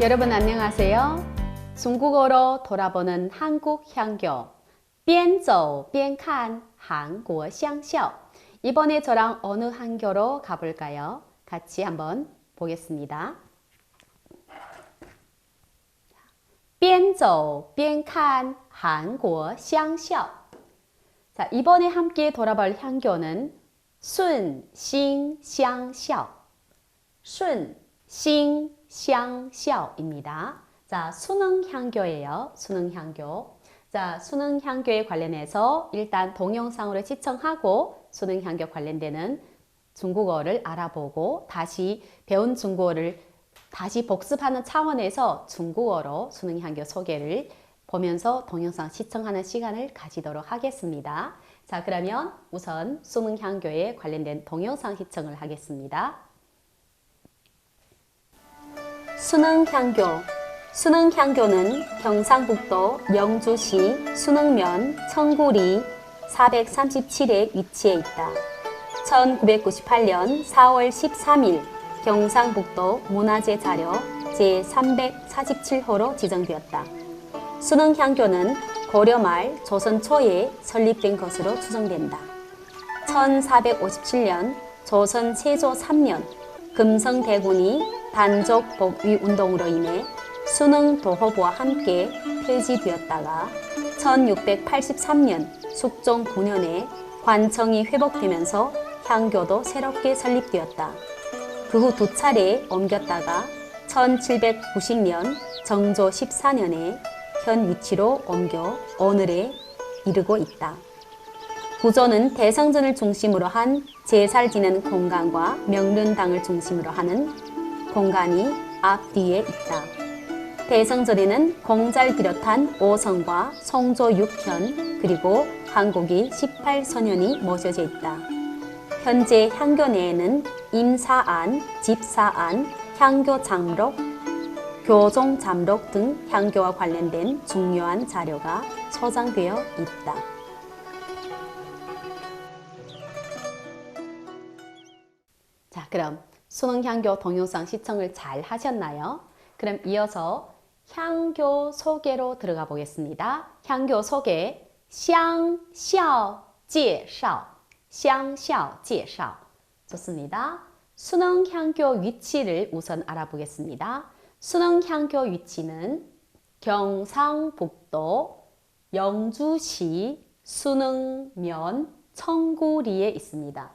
여러분 안녕하세요. 중국어로 돌아보는 한국 향교 边走边看 한국 乡校 이번에 저랑 어느 한교로 가볼까요? 같이 한번 보겠습니다. 边走边看 한국 乡校 자, 이번에 함께 돌아볼 향교는 순心乡校 순 샹샤오입니다. 자, 수능 향교예요. 수능 향교. 자, 수능 향교에 관련해서 일단 동영상으로 시청하고 수능 향교 관련되는 중국어를 알아보고 다시 배운 중국어를 다시 복습하는 차원에서 중국어로 수능 향교 소개를 보면서 동영상 시청하는 시간을 가지도록 하겠습니다. 자 그러면 우선 수능 향교에 관련된 동영상 시청을 하겠습니다. 수능향교 수능향교는 경상북도 영주시 수능면 청구리 437에 위치해 있다. 1998년 4월 13일 경상북도 문화재 자료 제347호로 지정되었다. 수능향교는 고려 말 조선 초에 설립된 것으로 추정된다. 1457년 조선 세조 3년 금성대군이 단족 복위 운동으로 인해 수능 도호부와 함께 폐지되었다가 1683년 숙종 9년에 관청이 회복되면서 향교도 새롭게 설립되었다. 그 후 두 차례 옮겼다가 1790년 정조 14년에 현 위치로 옮겨 오늘에 이르고 있다. 구조는 대성전을 중심으로 한 제살 지는 공간과 명륜당을 중심으로 하는 공간이 앞뒤에 있다. 대성전에는 공자를 비롯한 오성과 성조 6현 그리고 한국이 18소년이 모셔져 있다. 현재 향교 내에는 임사안, 집사안, 향교 장록, 교종 잠록 등 향교와 관련된 중요한 자료가 소장되어 있다. 자, 그럼 수능 향교 동영상 시청을 잘 하셨나요? 그럼 이어서 향교 소개로 들어가 보겠습니다. 향교 소개, 乡校介绍, 乡校介绍. 좋습니다. 수능 향교 위치를 우선 알아보겠습니다. 수능 향교 위치는 경상북도 영주시 수능면 청구리에 있습니다.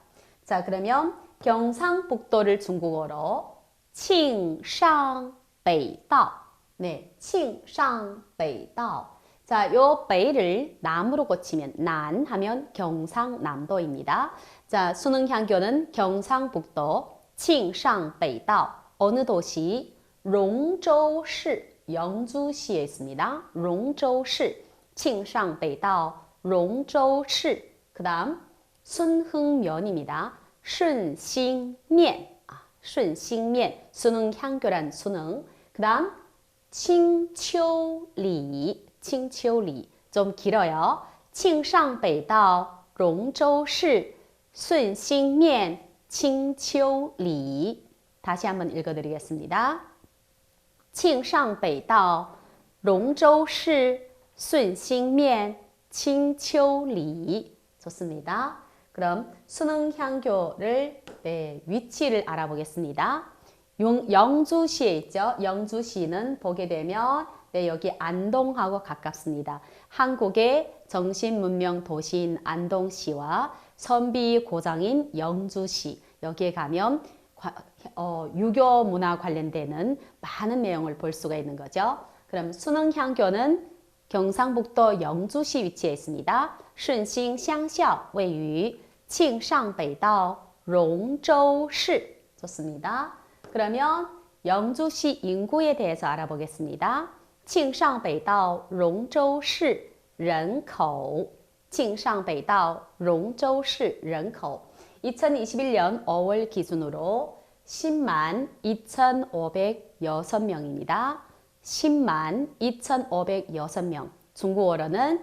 자, 그러면 경상북도를 중국어로 칭상北道. 네, 칭상北道. 자, 요北를 남으로 고치면 난 하면 경상남도입니다. 자, 수능 향교는 경상북도 칭상北道 어느 도시? 롱저우시 영주시에 있습니다. 롱저우시 칭상北道 롱저우시 그다음 순흥면입니다. 顺心面 아, 顺心面 수능 향교란 수능 그다음 칭초리 칭초리 좀 길어요. 庆尚北道 롱저우시 顺心面 칭초리 다시 한번 읽어드리겠습니다. 庆尚北道 롱저우시 顺心面 칭초리 좋습니다. 그럼 수능 향교를 네, 위치를 알아보겠습니다. 영, 주시에 있죠. 영주시는 보게 되면 네, 여기 안동하고 가깝습니다. 한국의 정신문명 도시인 안동시와 선비 고장인 영주시 여기에 가면 어, 유교 문화 관련되는 많은 내용을 볼 수가 있는 거죠. 그럼 수능 향교는 경상북도 영주시 위치해 있습니다. 顺心乡校位于庆尚北道荣州市 좋습니다. 그러면 영주시 인구에 대해서 알아보겠습니다. 庆尚北道荣州市人口庆尚北道荣州市人口 2021년 5월 기준으로 10만 2,506명입니다. 10만 2,506명. 중국어로는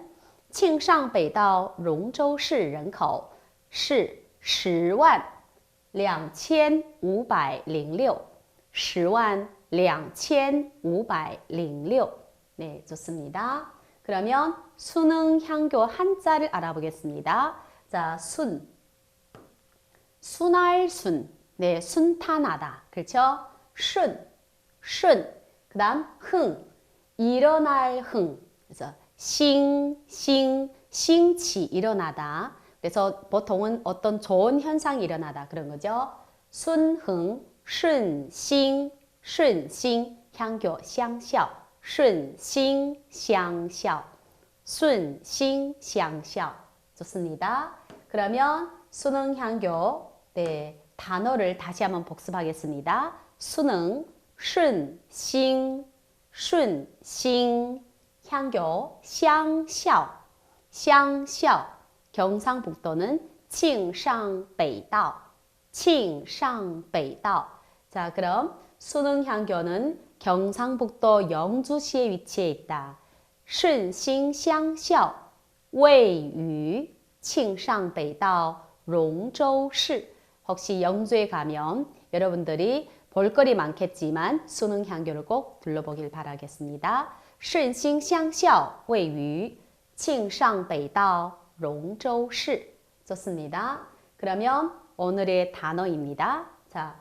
庆尚北道荣州市人口是十万两千五百零六，十万 2506. 네, 좋습니다. 그러면 수능 향교 한자를 알아보겠습니다. 자, 순. 순할순. 네, 순탄하다. 그렇죠? 순. 순. 그다음 흥. 일어날 흥. 그래서 싱, 싱, 싱치 일어나다. 그래서 보통은 어떤 좋은 현상이 일어나다 그런 거죠. 순흥, 순싱, 순싱, 향교, 相效, 순싱, 相效, 순싱, 相效. 좋습니다. 그러면 수능 향교 네, 단어를 다시 한번 복습하겠습니다. 수능, 순싱, 순싱, 향교, 相效, 相效. 경상북도는 칭상北道, 칭상北道. 자, 그럼 수능향교는 경상북도 영주시에 위치해 있다. 顺心乡校 位于 칭상北道 롱州市. 혹시 영주에 가면 여러분들이 볼거리 많겠지만 수능향교를 꼭 둘러보길 바라겠습니다. 顺心乡校 位于 칭상北道 롱州市. 좋습니다. 그러면 오늘의 단어입니다. 자,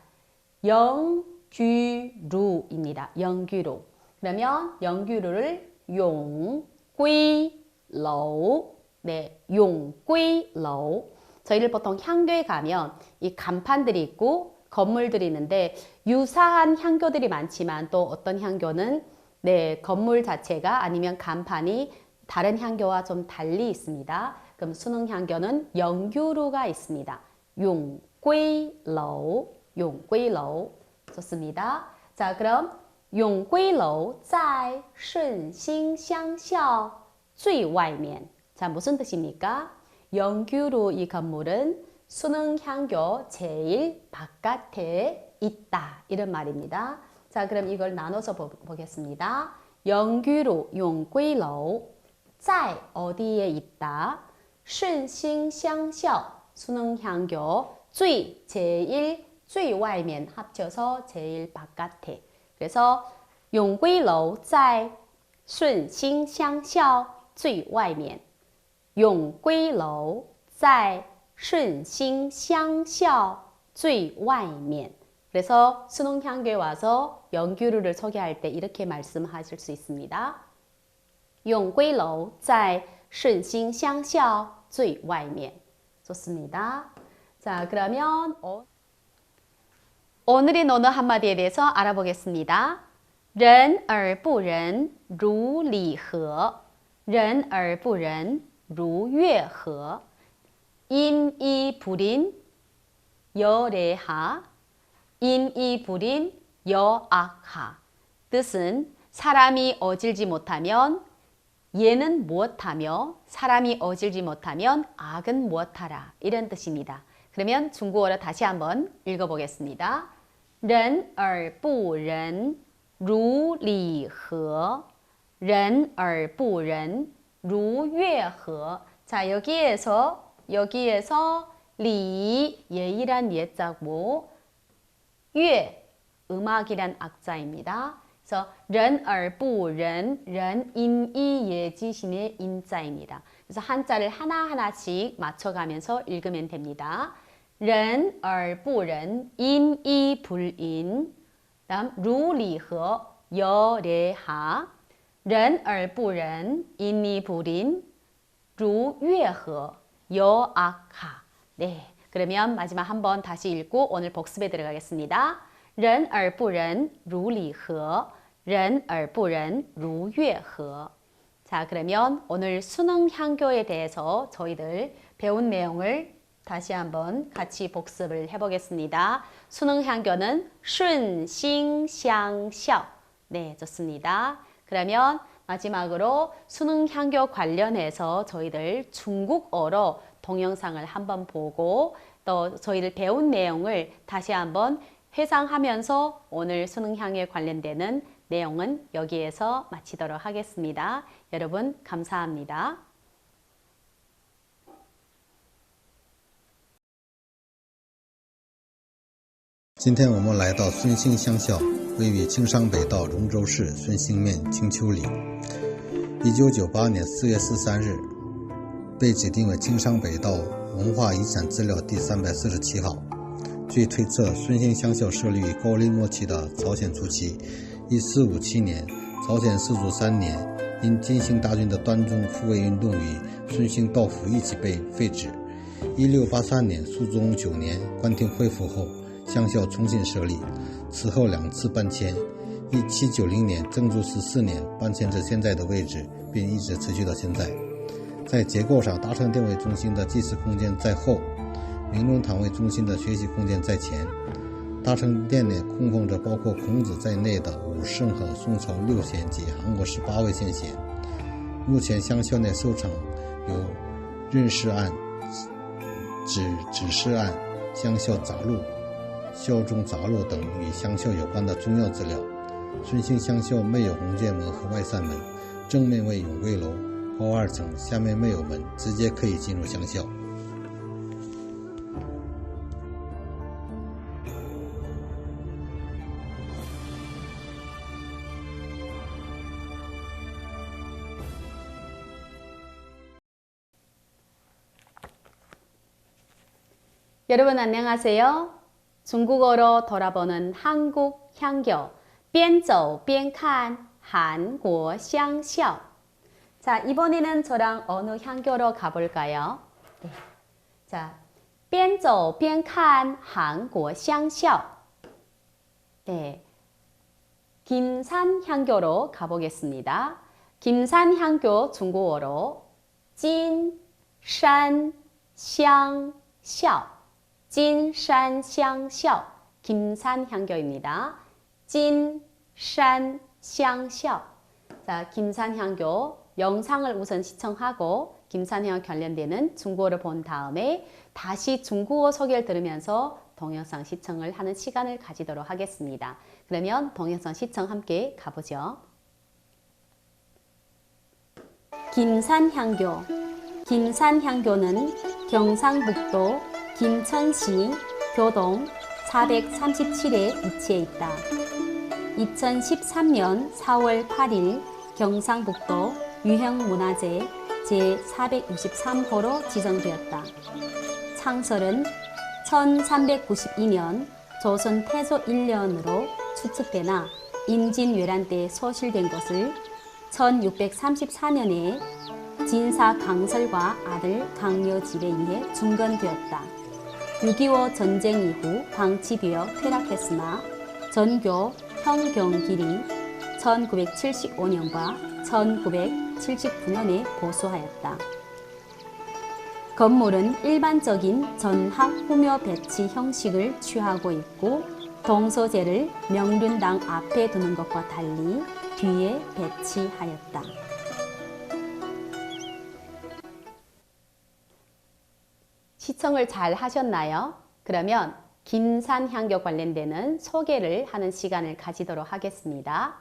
영규루입니다. 영규루. 그러면 영규루를 용귀楼. 네, 용귀楼. 저희를 보통 향교에 가면 이 간판들이 있고 건물들이 있는데 유사한 향교들이 많지만 또 어떤 향교는 네, 건물 자체가 아니면 간판이 다른 향교와 좀 달리 있습니다. 그럼 수능 향교는 영규루가 있습니다. 용귀楼, 용귀楼. 좋습니다. 자, 그럼 용귀楼 在顺心乡校最外面. 자, 무슨 뜻입니까? 영규루 이 건물은 수능 향교 제일 바깥에 있다. 이런 말입니다. 자, 그럼 이걸 나눠서 보, 보겠습니다. 영규루 용귀楼 在 어디에 있다. 顺心乡校 수능 향교 最 제일 最外面 합쳐서 제일 바깥에. 그래서 용귀楼在顺心乡校最外面。永归楼在 顺心乡校最外面. 그래서 수능향교에 와서 영규루를 소개할 때 이렇게 말씀하실 수 있습니다. 永归楼在顺心乡校最外面. 좋습니다. 자, 그러면 어, 오늘의 논어 한마디에 대해서 알아보겠습니다. 人而不人如礼和人而不人如乐和 인이 불인 여래하 인이 불인 여악하 뜻은 사람이 어질지 못하면 예는 무엇하며 사람이 어질지 못하면 악은 무엇하라 이런 뜻입니다. 그러면 중국어로 다시 한번 읽어보겠습니다. 人而不人如礼和人而不人如乐和 자, 여기에서 여기에서 리 예의란 예자고 乐음악이란 악자입니다. 그래서 人而不人人 인이 예지신의 인자입니다. 그래서 한자를 하나하나씩 맞춰가면서 읽으면 됩니다. 人而不人 인이 불인 다음 如礼和 여래하 人而不人 인이 불인 如乐和 여악하 네 그러면 마지막 한번 다시 읽고 오늘 복습에 들어가겠습니다. 人而不人如礼和人而不人如乐和 자, 그러면 오늘 수능 향교에 대해서 저희들 배운 내용을 다시 한번 같이 복습을 해보겠습니다. 수능 향교는 顺心相效. 네, 좋습니다. 그러면 마지막으로 수능 향교 관련해서 저희들 중국어로 동영상을 한번 보고 또 저희들 배운 내용을 다시 한번 회상하면서 오늘 수능 향에 관련되는 내용은 여기에서 마치도록 하겠습니다. 여러분 감사합니다. 今天我们来到孙兴乡校， 位于京商北道荣州市孙兴面青丘里。一九九八年四月十三日，被指定为京商北道文化遗产资料第三百四十七号。据推测，孙兴乡校设立于高丽末期的朝鲜初期。一四五七年，朝鲜世祖三年，因金星大军的端宗复位运动与孙兴道府一起被废止。一六八三年，肃宗九年，官厅恢复后，乡校重新设立。此后两次搬迁。一七九零年，正祖十四年，搬迁至现在的位置，并一直持续到现在。在结构上，大成殿为中心的祭祀空间在后。明伦堂为中心的学习空间在前，大成殿内供奉着包括孔子在内的武圣和宋朝六贤及韩国十八位先贤。目前乡校内收藏有任氏案、指指示案、乡校杂录、校中杂录等与乡校有关的重要资料。顺兴乡校没有红箭门和外扇门，正面为永贵楼，高二层，下面没有门，直接可以进入乡校。 여러분 안녕하세요. 중국어로 돌아보는 한국 향교 边走边看 한국 乡校 자, 이번에는 저랑 어느 향교로 가볼까요? 네. 자, 边走边看 한국 乡校 네. 김산 향교로 가보겠습니다. 김산 향교 중국어로 金山乡校 찐산향笑 김산향교입니다. 찐산향笑 자, 김산향교 영상을 우선 시청하고 김산향 관련되는 중국어를 본 다음에 다시 중국어 소개를 들으면서 동영상 시청을 하는 시간을 가지도록 하겠습니다. 그러면 동영상 시청 함께 가보죠. 김산향교 김산향교는 경상북도 김천시 교동 437에 위치해 있다. 2013년 4월 8일 경상북도 유형문화재 제463호로 지정되었다. 창설은 1392년 조선 태조 1년으로 추측되나 임진왜란 때 소실된 것을 1634년에 진사 강설과 아들 강여집에 의해 중건되었다. 6.25 전쟁 이후 방치되어 퇴락했으나 전교 형경길이 1975년과 1979년에 보수하였다. 건물은 일반적인 전학 후묘 배치 형식을 취하고 있고 동서재를 명륜당 앞에 두는 것과 달리 뒤에 배치하였다. 시청을 잘 하셨나요? 그러면 김산 향교 관련되는 소개를 하는 시간을 가지도록 하겠습니다.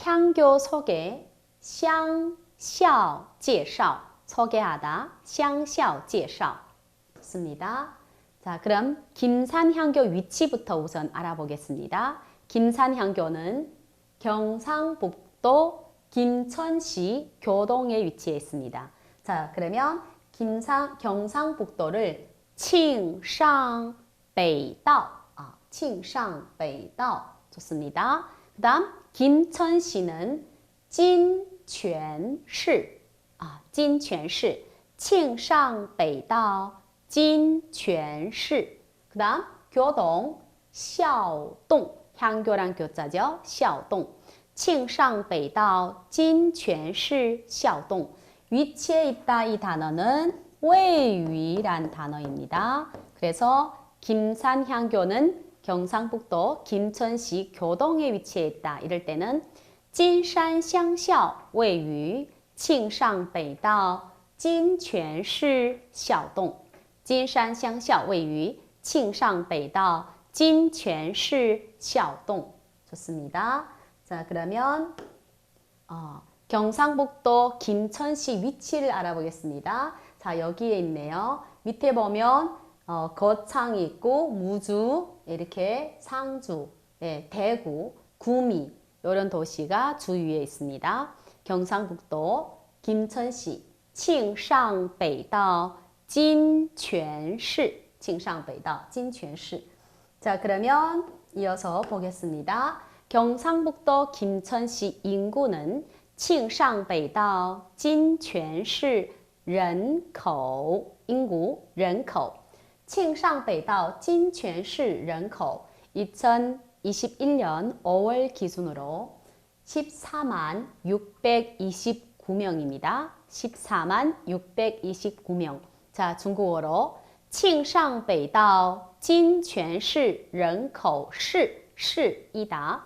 향교 소개, 샹샤오 제绍, 소개하다, 샹샤오 제绍. 좋습니다. 자, 그럼 김산 향교 위치부터 우선 알아보겠습니다. 김산 향교는 경상북도 김천시 교동에 위치해 있습니다. 자, 그러면 김상, 경상북도를 칭상 베이다오. 아, 칭상 베이다오. 좋습니다. 그 다음 김천시는 진천시 아, 진천시 칭상 베이다오. 진천시 그 다음 교동 샤오동 향교란 교자죠. 샤오동 칭상 베이다오. 진천시 샤오동 위치에 있다 이 단어는 외위란 단어입니다. 그래서 김산향교는 경상북도 김천시 교동에 위치해 있다. 이럴 때는 金山乡校 位于 庆尚北道 金泉市 小洞 金山乡校 位于 庆尚北道 金泉市 小洞 좋습니다. 자 그러면 어, 경상북도 김천시 위치를 알아보겠습니다. 자, 여기에 있네요. 밑에 보면 어, 거창이 있고 무주, 이렇게 상주, 예, 대구, 구미 이런 도시가 주위에 있습니다. 경상북도 김천시 칭상北道 진泉市 칭상北道 진泉市 자 그러면 이어서 보겠습니다. 경상북도 김천시 인구는 칭상北道 진泉市 人口 인구 人口 칭상北道 진泉市 人口 2021년 5월 기준으로 14만 629명입니다. 14만 629명. 자, 중국어로 庆尚北道金泉市人口是是一达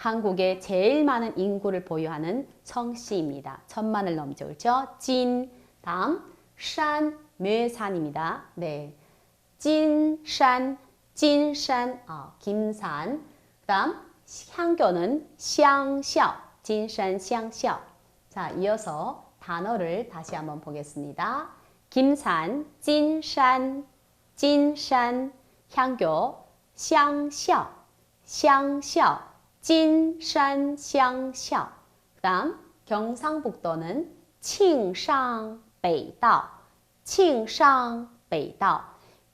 한국에 제일 많은 인구를 보유하는 성씨입니다. 천만을 넘죠. 그렇죠? 찐 다음 산 묘산입니다. 네. 찐산 찐산 어, 김산 그 다음 향교는 샹샤오 찐산 샹샤오 자 이어서 단어를 다시 한번 보겠습니다. 김산, 찐산, 찐산, 향교, 샹샤오, 샹샤 오, 찐산, 샹샤오. 그다음 경상북도는 칭상北道, 칭상北道.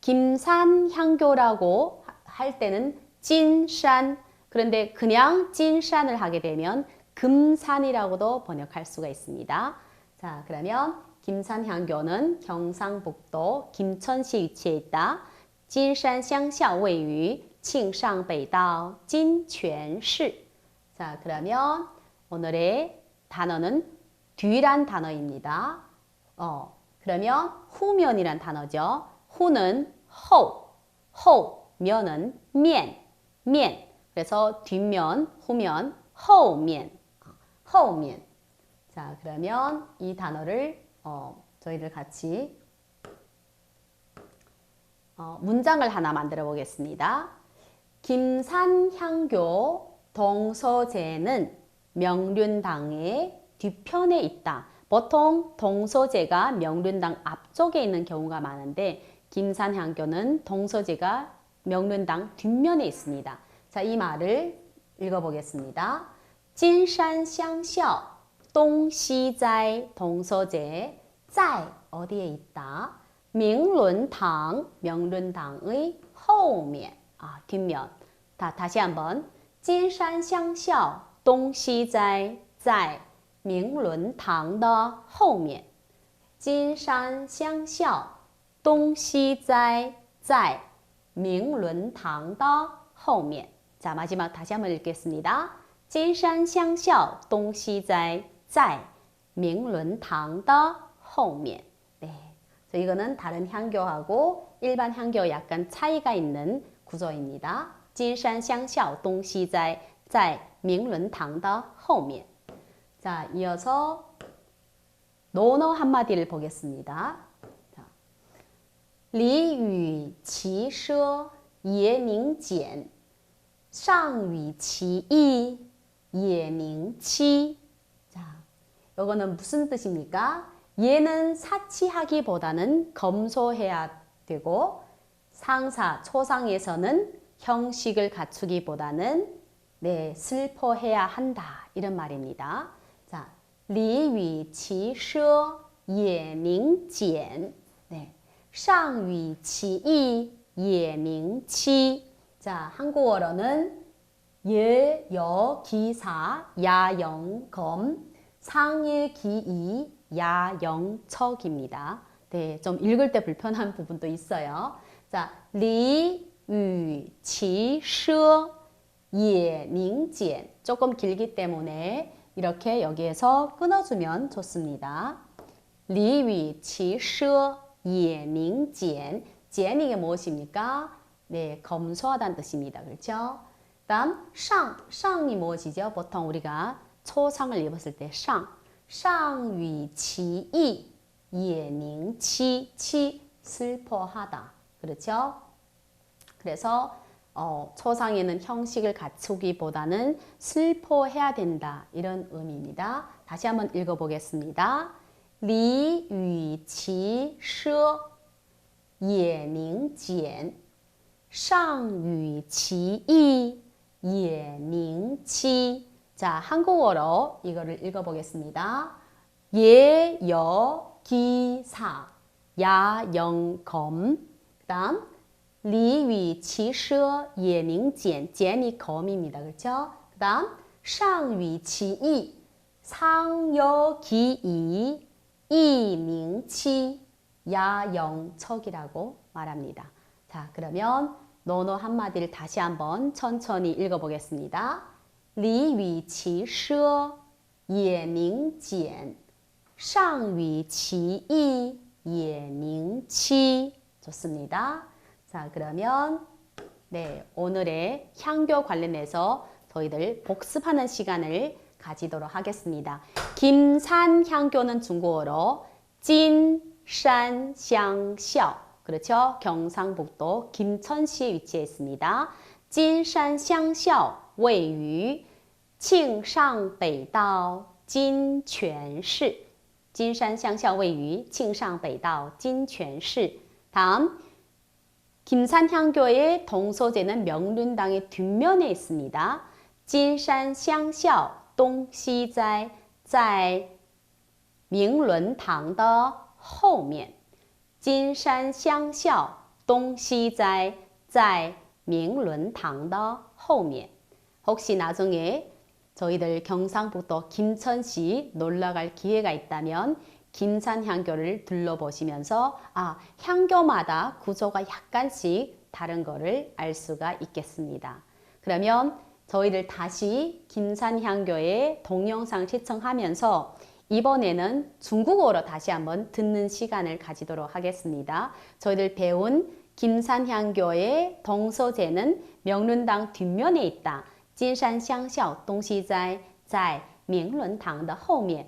김산 향교라고 할 때는 찐산 그런데 그냥 찐산을 하게 되면 금산이라고도 번역할 수가 있습니다. 자, 그러면 김산향교는 경상북도 김천시 위치해 있다. 金山乡校位于 칭상베이다오 진诠시 자 그러면 오늘의 단어는 뒤란 단어입니다. 어 그러면 후면이란 단어죠. 후는 호, 호, 면은 면, 면. 그래서 뒷면, 후면, 허우면, 허우면. 자 그러면 이 단어를 어, 저희들 같이 어, 문장을 하나 만들어 보겠습니다. 김산향교 동서제는 명륜당의 뒤편에 있다. 보통 동서제가 명륜당 앞쪽에 있는 경우가 많은데 김산향교는 동서제가 명륜당 뒷면에 있습니다. 자, 이 말을 읽어보겠습니다. 金山乡校 东西斋 동서제 在 어디에 있다? 명륜당 명륜당의 后面 아, 뒷면. 다 다시 한번 金山乡校 东西斋在明伦堂的后面金山乡校东西斋在明伦堂的后面 자, 마지막 다시 한번 읽겠습니다. 金山乡校东西斋在明伦堂的后面 네. 그래서 이거는 다른 향교하고 일반 향교 약간 차이가 있는 구조입니다. 金山乡校东西斋在明伦堂的后面 자, 이어서 논어 한마디를 보겠습니다. 자, 李与其奢也宁俭上与其意也宁期 자, 요거는 무슨 뜻입니까? 얘는 사치하기보다는 검소해야 되고 상사, 초상에서는 형식을 갖추기보다는 네, 슬퍼해야 한다. 이런 말입니다. 자, 리위치셔 예밍简. 네. 상위치이 예밍치. 자, 한국어로는 예여기사 야영검 상일기이 야영척입니다. 네, 좀 읽을 때 불편한 부분도 있어요. 자, 리 위, 셔, 예, 닝지엔 조금 길기 때문에 이렇게 여기에서 끊어주면 좋습니다. 리위, 치, 셔, 예, 닝지엔 지엔이 무엇입니까? 네, 검소하다는 뜻입니다. 그렇죠? 다음 상, 상이 무엇이죠? 보통 우리가 초상을 입었을 때 상, 상위치이, 예닝치, 치, 슬퍼하다. 그렇죠? 그래서 어, 초상에는 형식을 갖추기보다는 슬퍼해야 된다 이런 의미입니다. 다시 한번 읽어보겠습니다. 리, 위, 치, 셔, 예닝, 简, 상, 위, 치, 이, 예닝, 치. 자, 한국어로 이거를 읽어보겠습니다. 예, 여, 기, 사, 야, 영, 검. 그 다음, 리, 위, 치, 셔, 예, 닝, 简. 简이 검입니다. 그렇죠? 그 다음, 상, 위, 치, 이, 상, 여, 기, 이, 이, 닝, 치, 야, 영, 척이라고 말합니다. 자, 그러면 노노 한마디를 다시 한번 천천히 읽어보겠습니다. 리, 위, 치, 셔, 예, 닝, 简. 上위치이 예닝치 좋습니다. 자 그러면 네 오늘의 향교 관련해서 저희들 복습하는 시간을 가지도록 하겠습니다. 김산 향교는 중국어로 진산향校 그렇죠? 경상북도 김천시에 위치해 있습니다. 진산향校 位于庆尚北道金泉市。金山乡校位于庆尚北道金泉市. 다음 김산향교의 동서제는 명륜당의 뒷면에 있습니다. 金山乡校 东西斋在明伦堂的后面.金山乡校东西斋在明伦堂的后面. 혹시 나중에 저희들 경상북도 김천시 놀러 갈 기회가 있다면 김산 향교를 둘러보시면서 아, 향교마다 구조가 약간씩 다른 거를 알 수가 있겠습니다. 그러면 저희들 다시 김산 향교의 동영상 시청하면서 이번에는 중국어로 다시 한번 듣는 시간을 가지도록 하겠습니다. 저희들 배운 김산 향교의 동서제는 명륜당 뒷면에 있다. 金山乡校东西斋在明伦堂的后面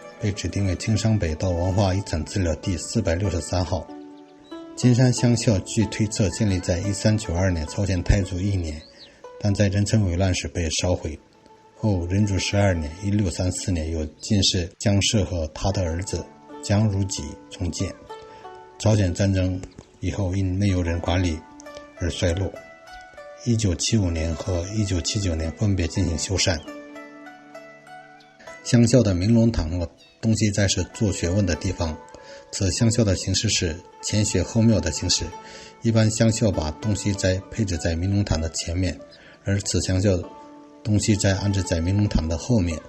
被指定为京商北道文化遗产资料第四百六十三号。金山乡校据推测建立在一三九二年朝鲜太祖一年，但在仁成伪乱时被烧毁。后仁祖十二年（一六三四年）由进士姜氏和他的儿子姜如己重建。朝鲜战争以后因没有人管理而衰落。一九七五年和一九七九年分别进行修缮。乡校的明龙堂和东西斋是做学问的地方。此香校的形式是前学后庙的形式。一般香校把东西斋配置在明龙堂的前面，而此香校东西斋安置在明龙堂的后面。